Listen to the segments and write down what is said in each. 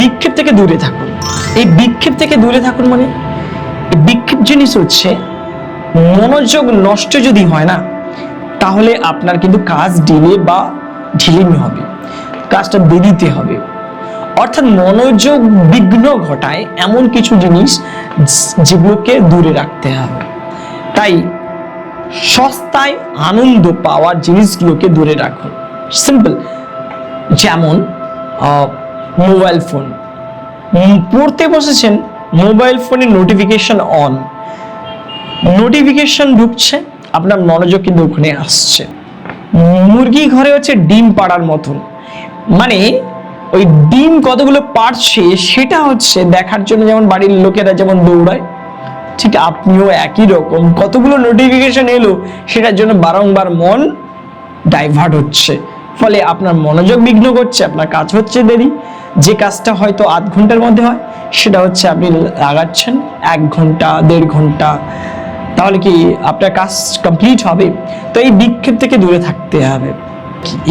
বিক্ষেপ থেকে দূরে থাকুন। এই বিক্ষেপ থেকে দূরে থাকুন মানে বিক্ষেপ জিনিস হচ্ছে, মনোযোগ নষ্ট যদি হয় না, তাহলে আপনার কিন্তু কাজ ডিলে বা ঢিলিমি হবে, কাজটা দেরিতে হবে। অর্থাৎ মনোযোগ বিঘ্ন ঘটায় এমন কিছু জিনিস যেগুলোকে দূরে রাখতে হবে। তাই সস্তায় আনন্দ পাওয়ার জিনিসগুলোকে দূরে রাখুন। সিম্পল যেমন মোবাইল ফোন। পড়তে বসেছেন, মোবাইল ফোনের নোটিফিকেশন অন নোটিফিকেশন ঢুকছে, আপনার মনোযোগ কিন্তু ওখানে আসছে। মুরগি ঘরে হচ্ছে ডিম পাড়ার মতন। মানে ওই ডিম কতগুলো পারছে সেটা হচ্ছে দেখার জন্য যেমন বাড়ির লোকেরা যেমন দৌড়ায়, ঠিক আপনিও একই রকম। কতগুলো নোটিফিকেশন এলো, সেটার জন্য বারংবার মন ডাইভার্ট হচ্ছে। ফলে আপনার মনোযোগ বিঘ্ন করছে, আপনার কাজ হচ্ছে দেরি। যে কাজটা হয়তো আধ ঘণ্টার মধ্যে হয়, সেটা হচ্ছে আপনি লাগাচ্ছেন এক ঘণ্টা, দেড় ঘণ্টা, তাহলে কি আপনার কাজ কমপ্লিট হবে? তো এই বিক্ষেপ থেকে দূরে থাকতে হবে।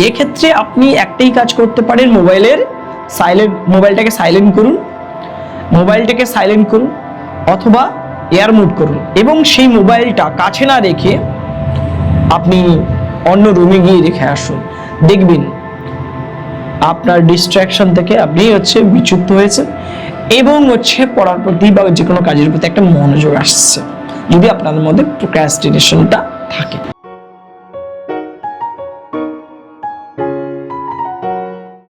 এক্ষেত্রে আপনি একটাই কাজ করতে পারেন মোবাইলের সাইলেন্ট মোবাইলটাকে সাইলেন্ট করুন, মোবাইলটাকে সাইলেন্ট করুন, অথবা এয়ার মুড করুন, এবং সেই মোবাইলটা কাছে না রেখে আপনি অন্য রুমে গিয়ে রেখে আসুন। দেখবেন আপনার ডিস্ট্রাকশন থেকে আপনি হচ্ছে বিচ্যুত হয়েছে এবং হচ্ছে পড়ার প্রতি বা যে কোনো কাজের প্রতি একটা মনোযোগ আসছে যদি আপনাদের মধ্যে প্রোক্রাস্টিনেশনটা থাকে।